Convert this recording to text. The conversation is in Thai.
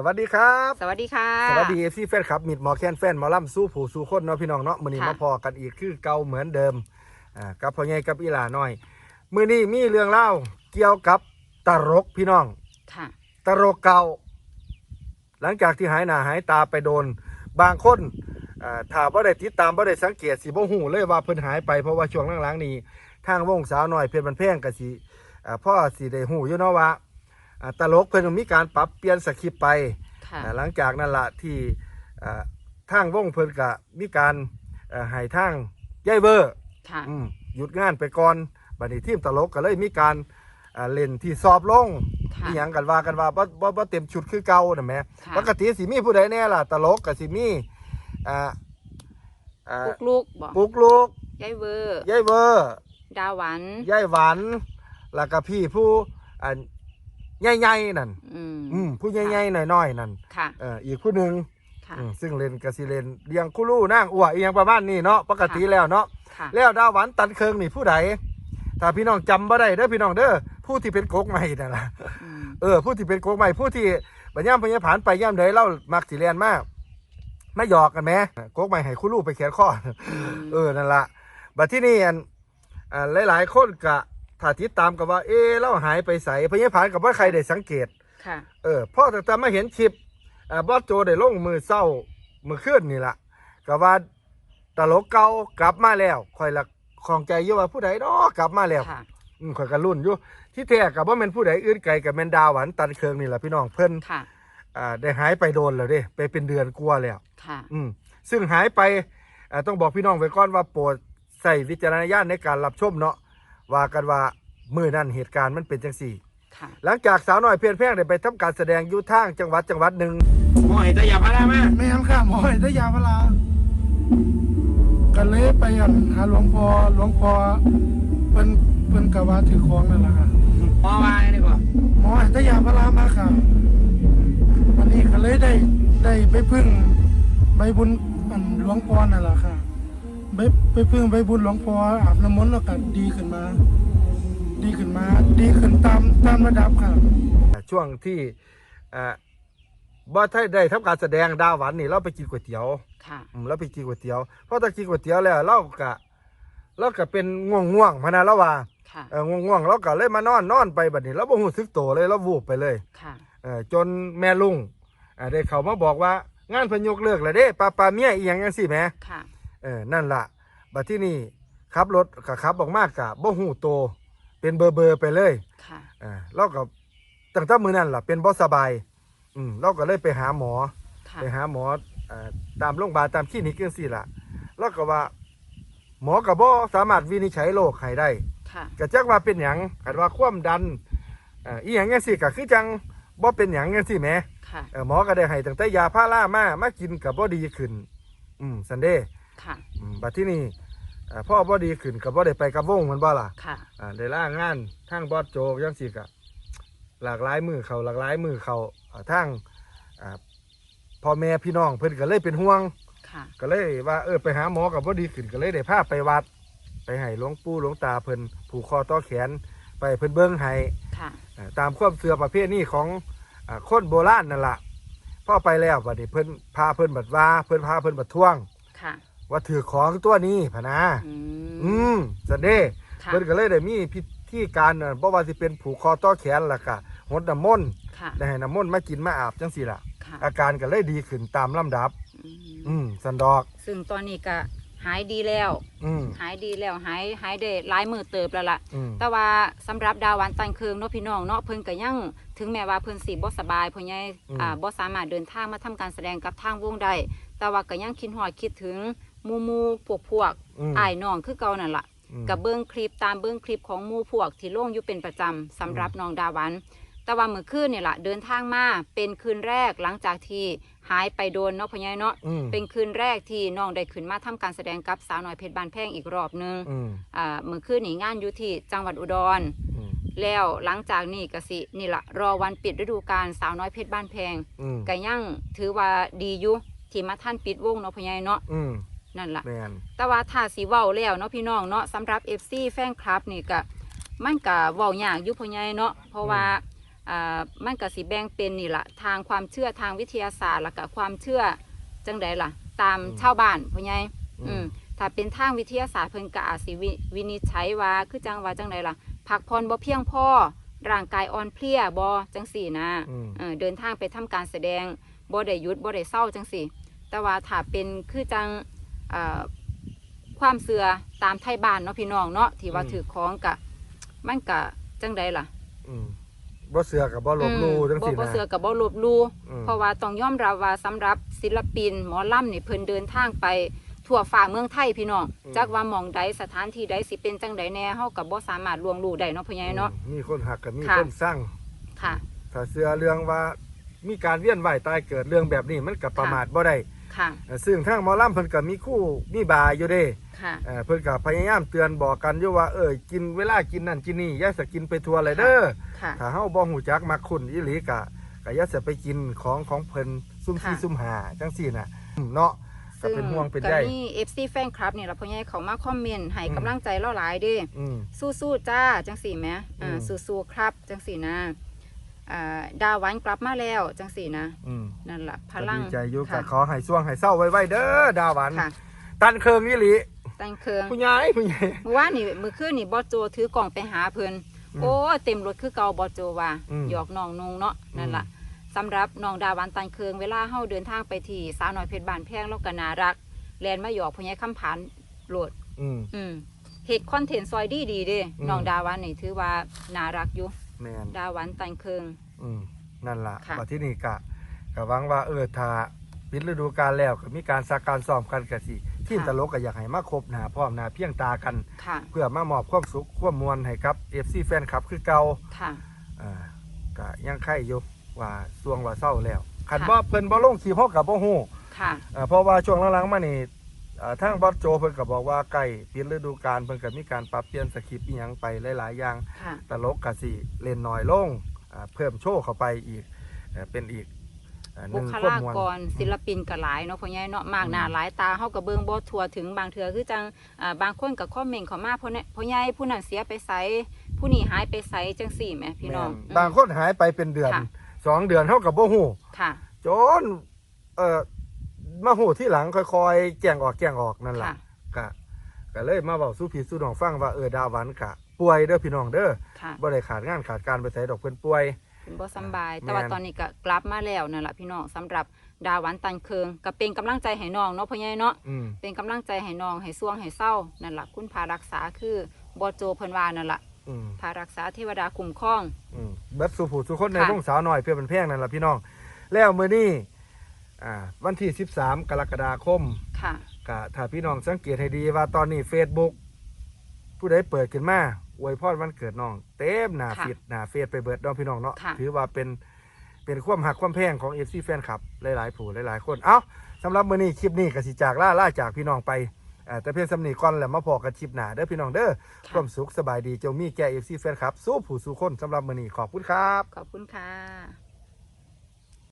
สวัสดีครับ สวัสดีค่ะ สวัสดีเอฟซีแฟนครับมิดหมอแคนแฟนหมอลำสู้ผู้สู้คนเนาะพี่น้องเนาะมื้อนี้ค่ะ มาพอกันอีกคือเก่าเหมือนเดิมอ่ากับพ่อใหญ่กับอีหลาน้อยมื้อนี้มีเรื่องเล่าเกี่ยวกับตลกพี่น้อง ค่ะตลกเก่า หลังจากที่หายหน้าหายตาไปโดน บางคนอ่าถ้าบ่ได้ติดตามบ่ได้สังเกตสิบ่ฮู้เลยว่าเพิ่นหายไปเพราะว่าช่วงหลังๆนี้ทางวงสาวน้อยเพชรบันแพงก็สิอ่าพ่อสิได้ฮู้อยู่เนาะว่าอ่า ตลกเพิ่นมีการปรับเปลี่ยนสคริปต์ไปค่ะอ่าหลังจากนั้นละที่อ่าทางวงเพิ่นกะมีการเอ่อให้ทางยายเวอร์ค่ะอืมหยุดงานไปก่อนบัดนี้ทีมตลกก็เลยมีการอ่าเล่นที่สอบลงค่ะอีหยังกันว่ากันว่าบ่บ่บ่เต็มชุดคือเก่าน่ะแหมค่ะปกติสิมีผู้ใดแน่ล่ะ ตลกก็สิมีอ่าอ่าปุกลูกบอกปุกลูกยายเวอร์ยายเวอร์ดาหวันยายหวันแล้วก็พี่ผู้อ่า ใหญ่ๆนั่นอืมอืมผู้ใหญ่ๆน้อยๆนั่นค่ะเอ่ออีกผู้หนึงค่ะ อืมซึ่งเล่นกสิเลนเลี้ยงคุลู่นั่งอ้วอีหยังประมาณนี้เนาะปกติแล้วเนาะ ค่ะ แล้วดาวหวันตันเคิงนี่ผู้ใดถ้าพี่น้องจำบ่ได้เด้อพี่น้องเด้อผู้ที่เป็นโกกใหม่นั่นล่ะอืม เออผู้ที่เป็นโกกใหม่ผู้ที่บัญญัติพญาผ่านไปย่ำใดเล่ามักสิเรียนมากมาหยอกกันแหมโกกใหม่ให้คุลู่ไปแขนข้อ เออนั่นละบัดที่นี่อันอ่าหลาย ๆ คนกะ ถ้าติดตามกับว่า เอ๊ะเราหายไปใส่พญาผ่านกับว่าใครได้สังเกต ค่ะ เออพ่อแต่แต่มาเห็นคลิปอ่าบอสโจได้ลงมือเศร้ามือขึ้นนี่ละก็ว่าตลกเก่ากลับมาแล้วคอยละของใจอยู่ว่าผู้ใดเนาะกลับมาแล้ว ค่ะ อืมคอยกันรุ่นอยู่ที่แท้กับว่าเป็นผู้ใดอื่นไกลกับแมนดาวหวันตันเคืองนี่แหละพี่น้องเพิ่นค่ะ อ่าได้หายไปโดนแล้วเด้ไปเป็นเดือนกลัวาแล้ว ค่ะ อืมซึ่งหายไปอ่าต้องบอกพี่น้องไว้ก่อนว่าโปรดใส่วิจารณญาณในการรับชมเนาะ ว่ากันว่ามือนั่นเหตุการณ์มันเป็นจังสี่ ค่ะหลังจากสาวน้อยเพียนแพงได้ไปทำการแสดงอยู่ทางจังหวัดจังหวัดหนึ่ง หมอเห็นตะยาพารามาไม่งั้นข้าหมอให้ได้ยาพาราก็เลยไปอั่นหาหลวงพ่อหลวงพ่อเพิ่นเพิ่นกะว่าถือของนั่นแหละค่ะหมอมาเนี่ยก่อนหมอให้ได้ยาพารามาค่ะวันนี้ก็เลยได้ได้ไปพึ่งใบบุญอันหลวงพ่อนั่นแหละค่ะ ไปไปพึ่งใบบุญหลวงพ่ออาบน้ำมนต์แล้วก็ดีขึ้นมา ดีขึ้นมา ดีขึ้นตามตามระดับค่ะช่วงที่อ่าบ่ได้ได้ทำการแสดงดาวหวันนี่เราไปกินก๋วยเตี๋ยวค่ะ อืมเราไปกินก๋วยเตี๋ยวพอตะกินก๋วยเตี๋ยวแล้วเราก็เราก็เป็นง่วงง่วงๆพะนะเราว่าค่ะ เออง่วงง่วงๆเราก็เลยมานอนนอนไปบัดนี้เราบ่รู้สึกโตวเลยเราวูบไปเลย ค่ะ เออจนแม่ลุงอ่าได้เขามาบอกว่างานเพิ่นยกเลิกแล้วเด้ป้าป้าเมียอีหยังจังซี่แหมค่ะ เออนั่นล่ะบัดที่นี่ขับรถกับขับออกมากกะบ่หูโต เป็นเบอร์เบอร์ไปเลยค่ะอ่าเราก็ตั้งแต่มือนั่นล่ะเป็นบ่สบายอืมเราก็เลยไปหาหมอ ค่ะไปหาหมออ่าตามโรงพยาบาลตามคลินิกจังซี่ล่ะเราก็ว่า หมอก็บ่สามารถวินิจฉัยโรคให้ได้ ค่ะก็จักว่าเป็นหยังคันว่าความดันอ่าอีหยังจังซี่ก็คือจังบ่เป็นหยังจังซี่แหมค่ะเออหมอก็ได้ให้ตั้งแต่ยาพารามามากินก็บ่ดีขึ้น อืมซันเดย์ ค่ะ อืมบัดที่นี่อ่าพ่อบ่ดีขึ้นกับบ่ได้ไปกับวงแมันบ่ล่ะ ค่ะ อ่าได้ล่างานทางบอสโจจังซี่ก็หลากหลายมือเขาหลากหลายมือเขาอ่าทางอ่าพ่อแม่พี่น้องเพิ่นก็เลยเป็นห่วง ค่ะ ก็เลยว่าเออไปหาหมอกับบ่ดีขึ้นก็เลยได้พาไปวัด ไปให้หลวงปู่หลวงตาเพิ่นผูกคอต่อแขน ไปเพิ่นเบิ่งให้ค่ะอ่าตามความเชื่อประเภทนี้ของอ่าคนโบราณนั่นล่ะพ่อไปแล้วบัดนี้เพิ่นพาเพิ่นบัดว่าเพิ่นพาเพิ่นบัดท่วง ค่ะ ว่าถือของตัวนี้พะนะ อือืมมสันเดย์ค่ะเพิ่นก็เลยได้มีพิธีการน่ะบ่ว่าสิเป็นผูกคอต่อแขนล่ะก็หดน้ำมนต์ค่ะได้ให้น้ำมนต์มากินมาอาบจังซี่ล่ะ ค่ะอาการก็เลยดีขึ้นตามลำดับ อืมอืมสันดอก ซึ่งตอนนี้ก็หายดีแล้ว อืมหายดีแล้วหายหายได้หลายมือเติบแล้วล่ะ อืมแต่ว่าสำหรับดาวหวันตันเคืองเนาะพี่น้องเนาะเพิ่นก็ยังถึงแม้ว่าเพิ่นสิบ่สบายเพิ่นยังอ่าบ่สามารถเดินทางมาทำการแสดงกับทางวงได้แต่ว่าก็ยังคิดฮอดคิดถึงห มู่หมู่พวกพวกอืมอ้ายน้องคือเก่านั่นล่ะ อืม กับเบิ้งคลิปตามเบิ้งคลิปของหมู่พวกที่ลงอยู่เป็นประจำสำหรับน้องดาหวัน แต่ว่าเมื่อคืนนี่ล่ะเดินทางมาเป็นคืนแรกหลังจากที่หายไปโดนเนาะพ่อใหญ่เนาะอืม เป็นคืนแรกที่น้องได้ขึ้นมาทำการแสดงกับสาวน้อยเพชรบานแพงอีกรอบหนึงอืมอ่าเมื่อคืนนี่งานอยู่ที่จังหวัดอุดร อืมแล้วหลังจากนี้ก็สินี่ละรอวันปิดฤดูกาลสาวน้อยเพชรบ้านแพงอืมก็ยังถือว่าดีอยู่ที่มาท่านปิดวงเนาะพ่อใหญ่เนาะ อืม นั่นล่ะ แม่นแต่ว่าถ้าสีเว้าแล้วเนาะพี่น้องเนาะสำหรับ FC แฟนคลับนี่ก็มันก็เว้ายากอยู่พ่อใหญ่เนาะเพราะว่าอ่ามันก็สิแบ่งเป็นนี่ละทางความเชื่อทางวิทยาศาสตร์แล้วก็ความเชื่อจังใดล่ะ ตามอืมชาวบ้านพ่อใหญ่อืมอืมถ้าเป็นทางวิทยาศาสตร์เพิ่นก็อาจสิวิวินิจฉัยว่าคือจังว่าจังใดล่ะพักผ่อนบ่เพียงพอร่างกายอ่อนเพลียบ่จังสี่นะอืมเออเดินทางไปทำการแสดงบ่ได้หยุดบ่ได้เศร้าจังสี่ แต่ว่าถ้าเป็นคือจังเอ่อ ความเสือตามไทยบ้านเนาะพี่น้องเนาะที่ว่าอืมถือของกะมันกะจังใดล่ะอืมบ่เสือกับบ่ลบหลู่จังบ่ซี่บ่นะเสือกับบ่ลบหลู่อืมเพราะว่าต้องยอมรับว่าสำหรับศิลปิน หมอลำนี่เพิ่นเดินทางไปทั่วฟ้าเมืองไทยพี่น้องจักว่าหมองใดสถานที่ใดสิเป็นจังใดแน่เฮาก็บ่สามารถล่วงรู้ได้เนาะพ่อใหญ่เนาะมีคนหักกับมีค่ะคนสร้างค่ะ ถ้าเสือเรื่องว่ามีการเวียนว่ายตายเกิดเรื่องแบบนี้มันก็ประมาทบ่ได้ ค่ะ เอ่อซึ่งทางหมอลำเพิ่นก็มีคู่มีบาอยู่เด้ค่ะ เอ่อเพิ่นก็พยายามเตือนบอกกันอยู่ว่าเออกินเวลากินนั่นกินนี่อย่าสกินไปทั่วเลยเด้อ ค่ะ ถ้าเฮาบ่ฮู้จักมักคุ้นอีหลีก็ก็อย่าสิไปกินของของเพิ่นซุ่มซี่ค่ะซุ่มหาจังซี่น่ะอืมเนาะก็เป็นห่วงเป็นใย ก็มี FC แฟนคลับนี่ล่ะพ่อใหญ่เขามาคอมเมนต์ให้อืม กำลังใจเราหลายเด้อืม สู้ๆจ้าจังสี่แหมอือ่าม สู้ๆครับจังสี่นะ อ่าดาวหวันกลับมาแล้วจังสี่นะอืมนั่นล่ะพก็ลังดีใจอยู่ก็ค่ะขอให้ช่วงให้เศร้าไว้ๆเด้อดาหวัน ค่ะตันเคิงอีหลีแต่งเครื่อง ผู้ใหญ่ผู้ใหญ่ เมื่อวานนี่มื้อคืนนี่บอสโจถือกล่องไปหาเพิ่นอืมโอ้เต็มรถคือเก่าบอสโจว่าอืมหยอกน้องนงเนาะนั่นล่ะสำหรับน้องดาวันตันเคืองเวลาเฮาเดินทางไปที่สาวน้อยเพชรบ้านแพงแล้วก็น่ารักแลนมาหยอกพ่อใหญ่คำผานโหลด อืม อืมเฮ็ดคอนเทนต์ซอยดีดีๆเด้อืม น้องดาวันนี่ถือว่าน่ารักอยู่ แม่นดาวันตันเคือง อืมนั่นล่ะค่ะว่าที่นี่กะกะหวังว่าเออถ้าปิดฤดูกาลแล้วก็มีการสักการซ้อมกันกะสิทีมตลกก็อยากให้มาครบหน้าพร้อมหน้าเพียงตากัน ค่ะ เพื่อมามอบความสุขความมวลให้กับ FC แฟนคลับคือเก่า ค่ะ อ่าก็ยังไข่อยู่ว่าสวงว่าเศร้าแล้วคันค่ะ บ่เพิ่นบ่ลงคลิปเฮาก็บ่ฮู้ค่ะอ่าเพราะว่าช่วงหลังๆมานี่อ่า ทางบอสโจเพิ่นก็บอกว่าใกล้ปิดฤดูกาลเพิ่นก็มีการปรับเปลี่ยนสคริปต์อีหยังไปหลาย ๆ อย่างค่ะ ตลกก็สิเล่นน้อยลงอ่าเพิ่มโชว์เข้าไปอีกเอ่อเป็นอีกอ่าหบุนึ่งคควบลามวล กรศิลปินก็หลายเนาะพ่อใหญ่เนาะมากหน้าอืมหลายตาเฮาก็เบิ่งบ่ทั่วถึงบางเทื่อคือจังอ่าบางคนก็คอมเมนต์เข้ามาพ่อเนี่ยพ่อใหญ่ผู้นั้นเสียไปไสผู้นี้หายไปไสจังซี่แหมพี่น้อง แม่นอืมบางคนหายไปเป็นเดือนค่ะ สองเดือนเฮาก็บ่ฮู้ค่ะ จนเอ่อ มาฮู้ที่หลังค่อยๆแจ้งออกแจ้งออกนั่นล่ะค่ะก็ก็เลยมาเว้าสู่พี่สู่น้องฟังว่าเออดาหวันกะ ป่วยเด้อพี่น้องเด้อค่ะบ่ได้ขาดงานขาดการไปไสดอกเพิ่นป่วย เป็นบ่สำบายแม่นแต่ว่าตอนนี้ก็กลับมาแล้วนั่นล่ะพี่น้องสำหรับดาหวันตันเคืองก็เป็นกำลังใจให้น้องเนาะพ่อใหญ่เนาะ อืม เป็นกำลังใจให้น้องให้ซ่วงให้เศร้านั่นล่ะคุณพารักษาคือบ่โจเพิ่นว่านั่นล่ะอืม พารักษาเทวดาคุ้มครอง อืมเบิดสู่ผู้ทุกคนในค่ะวงสาวน้อยเพื่อเป็นแพงนั่นล่ะพี่น้อง แล้วมื้อนี้ อ่าวันที่ 13 กรกฎาคมค่ะก็ถ้าพี่น้องสังเกตให้ดีว่าตอนนี้ Facebook ผู้ใดเปิดขึ้นมาอวยพรวันเกิดน้อง เต็มหน้าค่ะฟีดหน้าเฟซไปเบิดน้องพี่น้องเนาะค่ะ ถือว่าเป็นเป็นความหักความแพงของ FC แฟนคลับ หลายๆ ผู้หลายๆ คน เอ้าสำหรับมื้อนี้คลิปนี้ก็สิจากล่าล่าจากพี่น้องไปอ่าแต่เพียงสำนีก่อนแล้วมาพอกันคลิปหน้าเด้อพี่น้องเด้อค่ะความสุขสบายดีเจ้ามีแก่ FC แฟนคลับสู้ผู้สู้คนสำหรับมื้อนี้ขอบคุณครับ ขอบคุณค่ะ